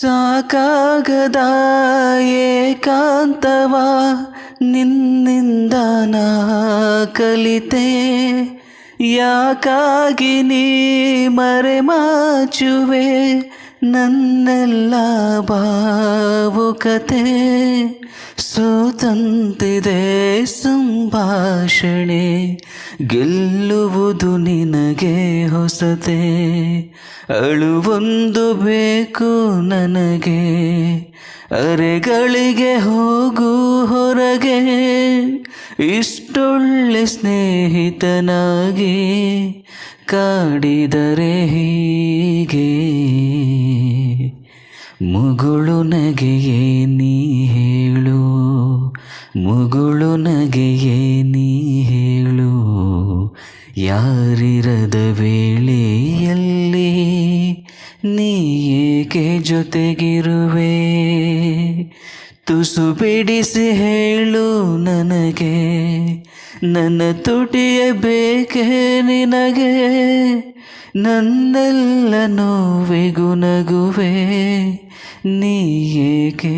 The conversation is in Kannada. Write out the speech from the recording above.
ಸಾಕಾಗದ ಏಕಾಂತವ ನಿನ್ನಿಂದ ಕಲಿತೆ. ಯಾಕಾಗಿ ನೀ ಮರೆಮಾಚುವೆ? ನನ್ನೆಲ್ಲ ಭಾವುಕತೆ ಸೋತಂತಿದೆ ಸಂಭಾಷಣೆ. ಗೆಲ್ಲುವುದು ನಿನಗೆ ಹೊಸತೆ. ಅಳುವೊಂದು ಬೇಕು ನನಗೆ. ಅರೆಗಳಿಗೆ ಹೋಗು ಹೊರಗೆ. ಇಷ್ಟೊಳ್ಳೆ ಸ್ನೇಹಿತನಾಗಿ ಕಾಡಿದರೆ ಹೀಗೆ. ಮುಗುಳು ನಗೆಯೇ ನೀ ಹೇಳು, ಮುಗುಳು ನಗೆಯೇ ನೀ ಹೇಳು. ಯಾರಿರದ ವೇಳೆಯಲ್ಲಿ ನೀ ಏಕೆ ಜೊತೆಗಿರುವೆ? ತುಸು ಬಿಡಿಸಿ ಹೇಳು ನನಗೆ, ನನ್ನ ತುಟಿಯ ಬೇಕೆ ನಿನಗೆ? ನನ್ನೆಲ್ಲ ನೋವೆಗು ನಗುವೆ. നീ ഏകേ